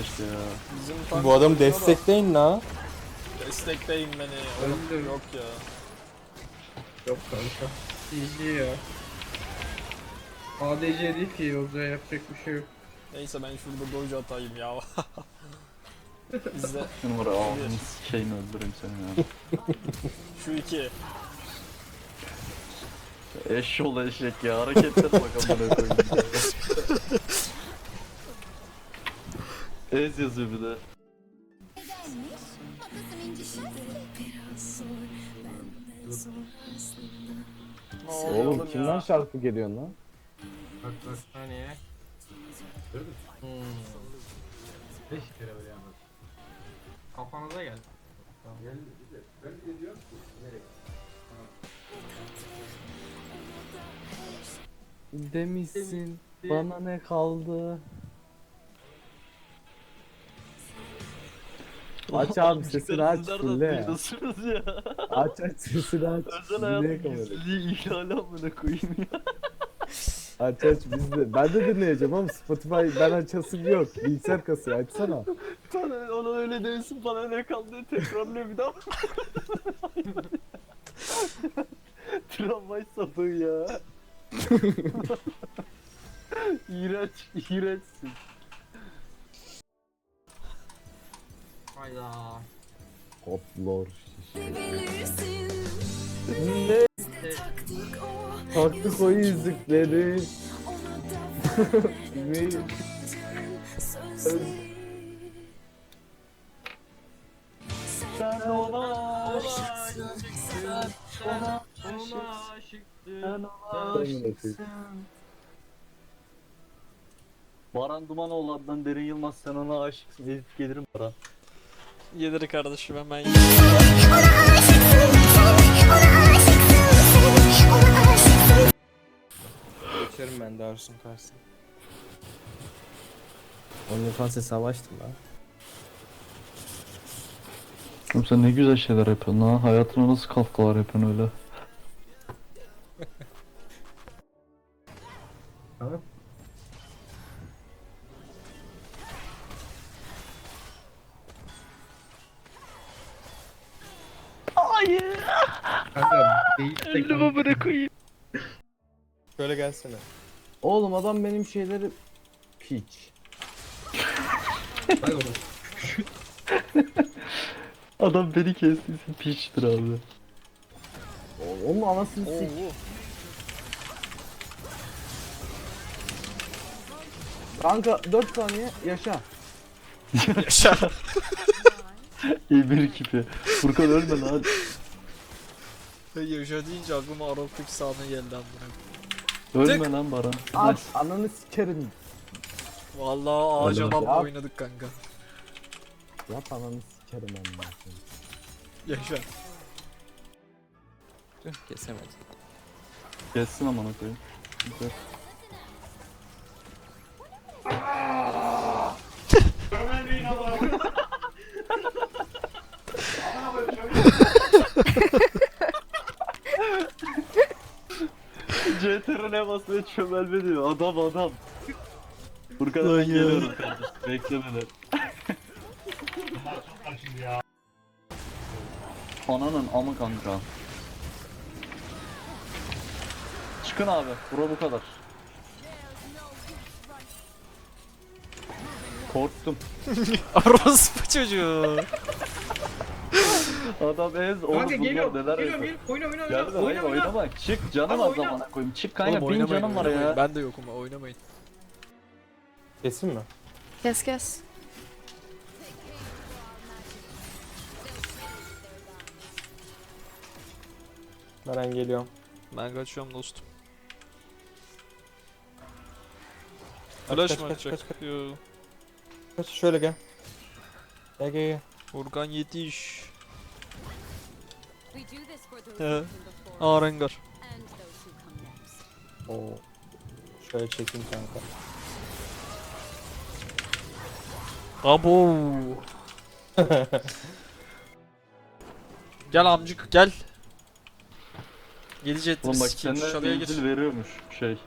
işte ya. Bizim tank Bu adamı oynuyor da destekleyin la. Destekleyin beni. Yok, Öldüm. yok ya. Yok kanka. GG ya. ADC değil ki Yozga yapacak bir şey yok. Neyse ben şurada doge atayım ya. Bizde ya ağzını sikeyim öldüreyim seni ya. şu iki. Eşşoğlu eşek ya hareketler bak amına koyayım. Ez yazıyor bir de. Oluyor Oğlum kimden ya? şarkı geliyor lan? Bak bak saniye. Hmm. Beş kere böyle yapalım. Kafanıza gel. Demişsin bana ne kaldı? Aç abi sesini aç fulle ya. Duyuyorsunuz ya. Aç aç sesini aç. Özel hayatın gizliliği ihlali amına koyayım ya. Aç aç biz de. Ben de dinleyeceğim ama Spotify ben açasım yok. Bilgisayar kasıyor açsana. Bana ona öyle demesin bana ne kaldı tekrarlıyor bir daha. Tramvay sapığı ya. İğrenç, iğrençsin. Hayda. Bilirsin Ne? taktık o yüzükleri. Ne? Sen ona aşıksın aşıksın, ona Ona aşıksın, sen ona aşıksın. Baran Dumanoğlu adından Derin Yılmaz sen ona aşıksın. Edip gelirim Baran. Gelir kardeşim hemen. Geçerim ben de Arsun karşısına. OnlyFans'e savaştım lan. Oğlum sen ne güzel şeyler yapıyorsun ha. Hayatına nasıl katkılar yapıyorsun öyle. Tamam. Değişti. Öldüm amına koyayım. Şöyle gelsene. Oğlum adam benim şeyleri piç. Hay oğlum. Adam beni kestiyse piçtir abi. Oğlum anasını sik. Oo. Kanka 4 saniye yaşa. Yaşa. İyi bir ekibi. Furkan ölme lan. Yaşa deyince aklıma Arap'taki sahne geldi amına. Ölme lan Baran. Aç ananı sikerim. Vallahi ağaca Öyle bab bak. oynadık kanka. Yap ananı sikerim ben Yaşa. Tüh kesemedim. Kessin amına koyayım. Güzel. CTRL'e basmaya çömelme diyor. Adam adam. Furkan ben geliyorum kardeşim. Bekle beni. Ananın amı kanka. Çıkın abi. Bura bu kadar. Korktum. Orospu çocuğu. Adam ez oğlum Kanka bunlar geliyor. neler yapıyor. gel. Oyna oyna Gel oyna. de Oyna oyna oyna. oynama. Çık canım Abi az oyna. zamana koyayım. Çık kanka bin canım var ya. Ben de yokum oynamayın. Kesin mi? Kes kes. Ben geliyorum. Ben kaçıyorum dostum. Flash kaç, mı kaç, atacak? kaç, kaç. Yo. Kaç şöyle gel. Gel gel gel. Furkan yetiş. Aa Rengar. Oo. Şöyle çekeyim kanka. Abo. gel amcık gel. Gelecek. Oğlum bak geç. benzin veriyormuş şey.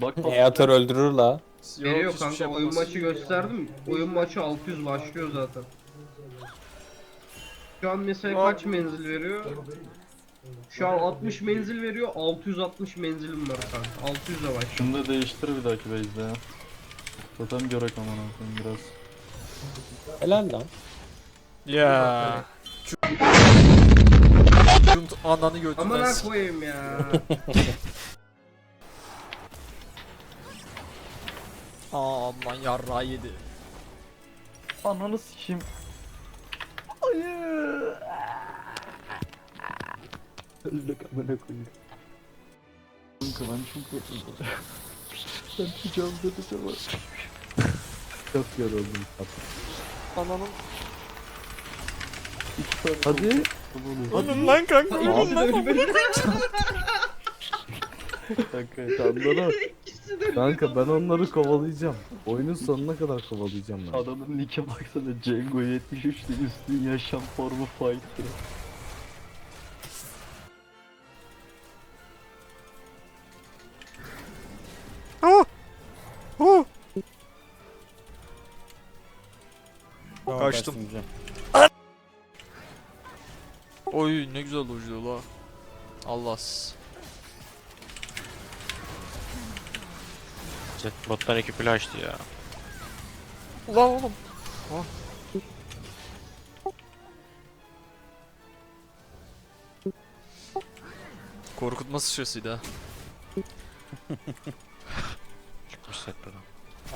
Bak. Eator öldürür la. Veriyor kanka şey oyun maçı gösterdim. Oyun maçı 600 başlıyor zaten. Şu an mesela Aa. kaç menzil veriyor? Şu an 60 menzil veriyor. 660 menzilim var kanka. 600'e başlıyor. Şunu da değiştir bir dahaki base'de ya. Totem görek aman koyayım biraz. Helal lan. Ya. Cunt ananı götünden Amına s- koyayım ya. Aa aman yarrağı yedi. Ananı sikeyim. Hayır. Öldük amına koyayım. Kanka ben çok yoruldum. ben tutacağım tutacağım. Çok yoruldum. Ananın. İki tane Hadi. Anın lan kanka ölün lan. Kanka Kanları. Kanka ben onları kovalayacağım. Oyunun sonuna kadar kovalayacağım ben. adamın nick'e baksana Cengo 73'te üstün yaşam formu fighter. Kaçtım. Oy ne güzel uçtu la. Allah. Botlar iki flash'tı ya. Ulan oğlum. Korkutma sıçrasıydı ha. Çıkmış set buradan.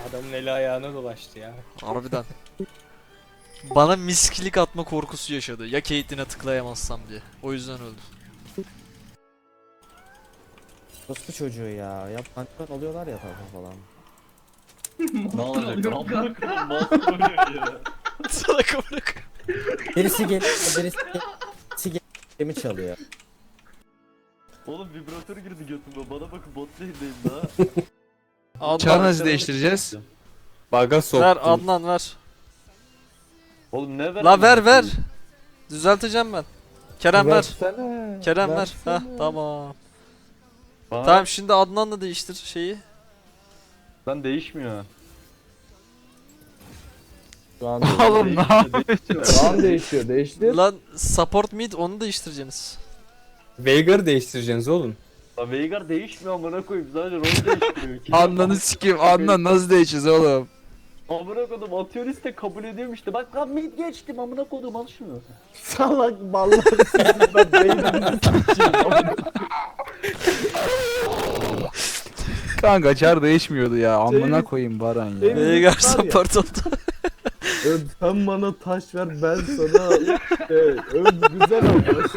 Adamın eli ayağına dolaştı ya. Harbiden. Bana miskilik atma korkusu yaşadı. Ya Caitlyn'e tıklayamazsam diye. O yüzden öldü. Rospu çocuğu ya. Yap mantıklı oluyorlar ya tarafa falan. Ne olacak? Oynuyor ya. Salak amına Birisi gel, birisi gel, birisi gel, gemi çalıyor. Oğlum vibratör girdi götüme. Bana bakın bot lane'deyim daha. Adnan, Çar nasıl değiştireceğiz? Baga ver Adnan ver. Oğlum ne ver? La ver ver. Düzelteceğim ben. Kerem ver. Versene. Kerem ver. Heh tamam. Bana- Tamam şimdi Adnan'la değiştir şeyi. Lan değişmiyor. Şu an Oğlum ne yapıyorsun? Şu an değişiyor. Değiştir. Lan support mid onu değiştireceksiniz. Veigar'ı değiştireceksiniz oğlum. La Veigar değişmiyor amına koyayım. Sadece rol değiştiriyor. Kim Anlanı sikeyim. Anlan nasıl değişeceğiz oğlum? Amına koydum atıyor liste kabul ediyorum işte. Bak lan mid geçtim amına koydum al şunu. Salak ballar beyninizi sikeyim. Kanka çar değişmiyordu ya. Amına koyayım Baran ya. Ya. support oldu. Ö, Sen bana taş ver ben sana işte öz güzel olmuş.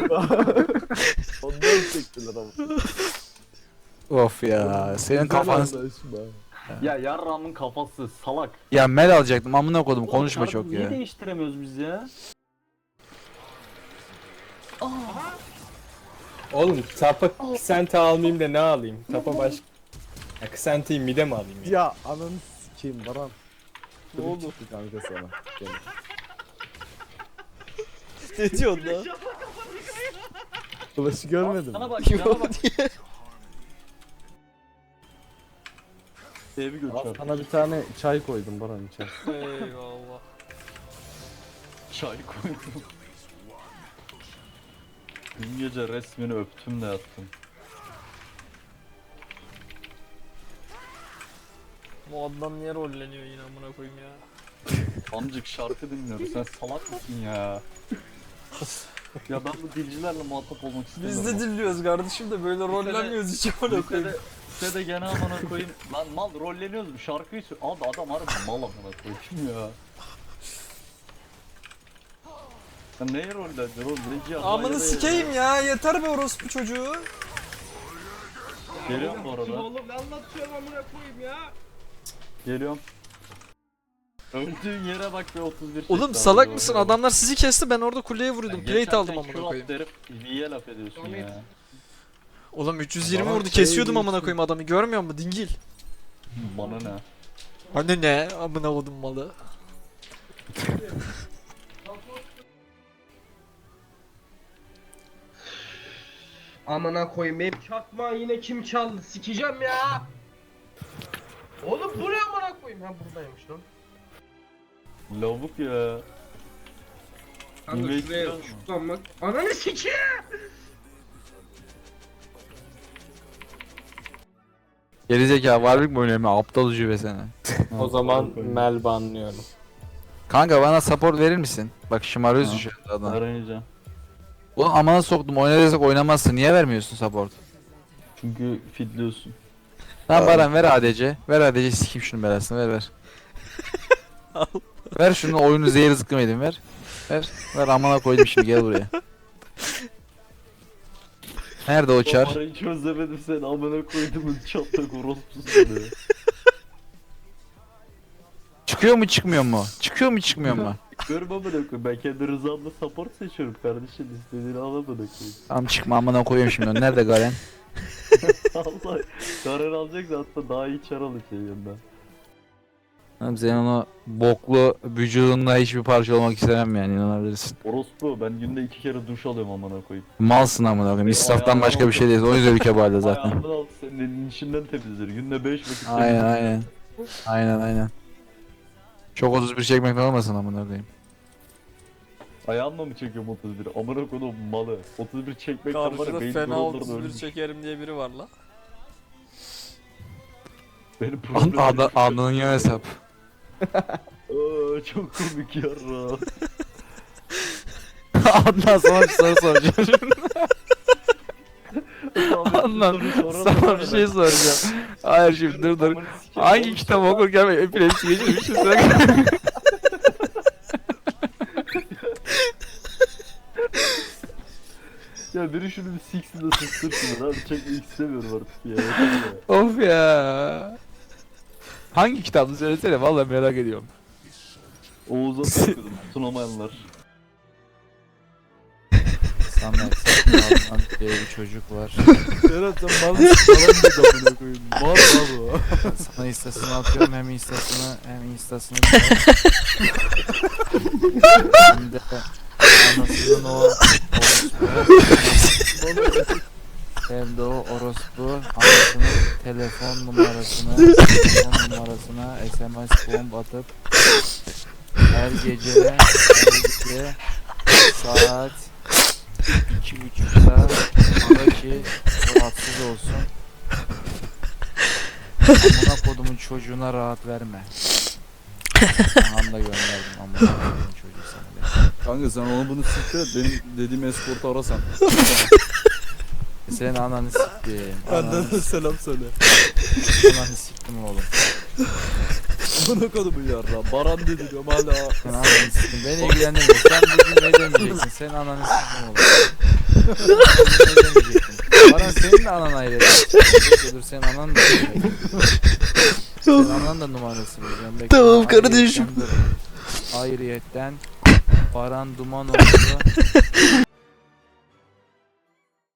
Ondan çektiler ama. Of ya. Senin Güzel kafan... anlaşma. Ya yarramın kafası salak. Ya mel alacaktım. Amına koydum. Konuşma çok Niye ya. değiştiremiyoruz biz ya? Oğlum tapa Kısente almayayım da ne alayım? Tapa baş... Ya Kısente'yi mide mi alayım ya? Ya ananı sikeyim Baran. Ne oldu kanka sana? Gel. ne diyorsun lan? Flash'ı görmedin Sana mi? bak sana bak. Evi Al götür. sana bir tane çay koydum Baran içer. Eyvallah. Çay koydum. Dün gece resmini öptüm de yattım. Bu Adnan niye rolleniyor yine amına koyayım ya. Amcık şarkı dinliyoruz. Sen salak mısın ya? ya ben bu dilcilerle muhatap olmak istemiyorum. Biz de dinliyoruz kardeşim de böyle rollenmiyoruz hiç amına koyayım. Lisede, lisede gene amına koyayım. Lan mal rolleniyoruz bu şarkıyı sö- Abi adam harbi mal amına koyayım ya. Ya neye rolleneceksin oğlum? Neci yapma Amını sikeyim ya yeter be orospu çocuğu. Geliyorum bu arada. Oğlum ne anlatıyorum amına koyayım ya. Geliyorum. Öldüğün yere bak be 31 Oğlum salak mısın? Adamlar sizi kesti ben orada kuleye vuruyordum. Plate aldım sen amına koyayım. derip V'ye laf ediyorsun ya. Oğlum 320 Adamlar vurdu şey kesiyordum amına diyorsun. koyayım adamı görmüyor musun dingil? Bana ne? Hani ne amına kodum malı. Amına koyayım benim çakmağı yine kim çaldı sikeceğim ya. Oğlum bu ne amına Ha buradaymış lan. Lavuk ya. Kanka Yemeği şuraya istiyor mu? şuradan bak. Ananı sikeyim. Gerizekalı Warwick mi oynuyor? Aptal ucu be seni. O zaman Mel banlıyorum. Kanka bana support verir misin? Bak şımarıyorsun Ha. şu anda adam. Arayacağım. Ulan amana soktum oynarsak oynamazsın. Niye vermiyorsun support? Çünkü fitliyorsun. Tamam Baran ver ADC. Ver ADC sikeyim şunun belasını ver ver. ver şunu oyunu zehir zıkkım edin ver. Ver. Ver amana koydum şimdi gel buraya. Nerede o çar? Parayı çözemedim sen amına koyduğumun çatlak orospusun be. Çıkıyor mu çıkmıyor mu? Çıkıyor mu çıkmıyor mu? Görme amına koyayım ben kendi rızamla support seçiyorum kardeşim istediğini al amına koyayım. Tamam çıkma amına koyuyorum şimdi onu. Nerede Garen? Allah karar alacak da hatta daha iyi çar alacak yanında. Tamam senin o boklu vücudunla hiçbir parça olmak istemem yani inanabilirsin. Orospu ben günde iki kere duş alıyorum amına koyayım. Malsın amına koyayım. İsraftan başka bir şey değil. O yüzden ülke bağlı zaten. Ayağımın altı senin elinin içinden temizler. Günde 5 vakit Aynen temizler. aynen. Aynen aynen. Çok 31 çekmekten olmasın amına koyayım. Ayağımla mı çekiyorum 31? Amına koyduğum malı. 31 çekmekten var ya Karşıda beyin fena nöronları 31 ölmüş. çekerim diye biri var la. Benim An problemim. adı adının yan hesap. Aa, çok komik yarra. Adnan sana bir soru soracağım Adnan sana bir şey soracağım. Hayır şimdi dur dur. Hangi kitap okurken ben epilepsi geçirmişim sen? Ya biri şunu bir siksin de şunu. Abi çekmek istemiyorum artık ya. Of ya. Hangi kitabını söylesene vallahi merak ediyorum. Oğuz'a takıyordum. Sunamayanlar. Samet Adnan diye bir çocuk var. Serhat sen bana falan dedi amına koyayım. Mal mal o. Sana istasını atıyorum hem istasını hem instasını hem de anasının o orospu hem de o orospu anasının telefon numarasını telefon numarasına SMS bomb atıp her gece her gece saat iki buçukta ara ki rahatsız olsun Amına kodumun çocuğuna rahat verme. Anam da gönderdim amına kodumun çocuğu sana be. Kanka sen onu bunu siktir et benim dediğim eskortu arasan. E Senin ananı siktim. Benden de selam söyle. Ananı siktim oğlum. Amına kodumun yarra. Baran dedi diyorum hala. Senin ananı siktim. Beni ilgilendirmiyor. Sen bugün ne demeyeceksin? Senin ananı siktim oğlum. Baran senin de anan ayrı. Dur senin anan da. Senin anan da numarası. Bekle. Tamam kardeşim. Ayrıyetten Baran Dumanoğlu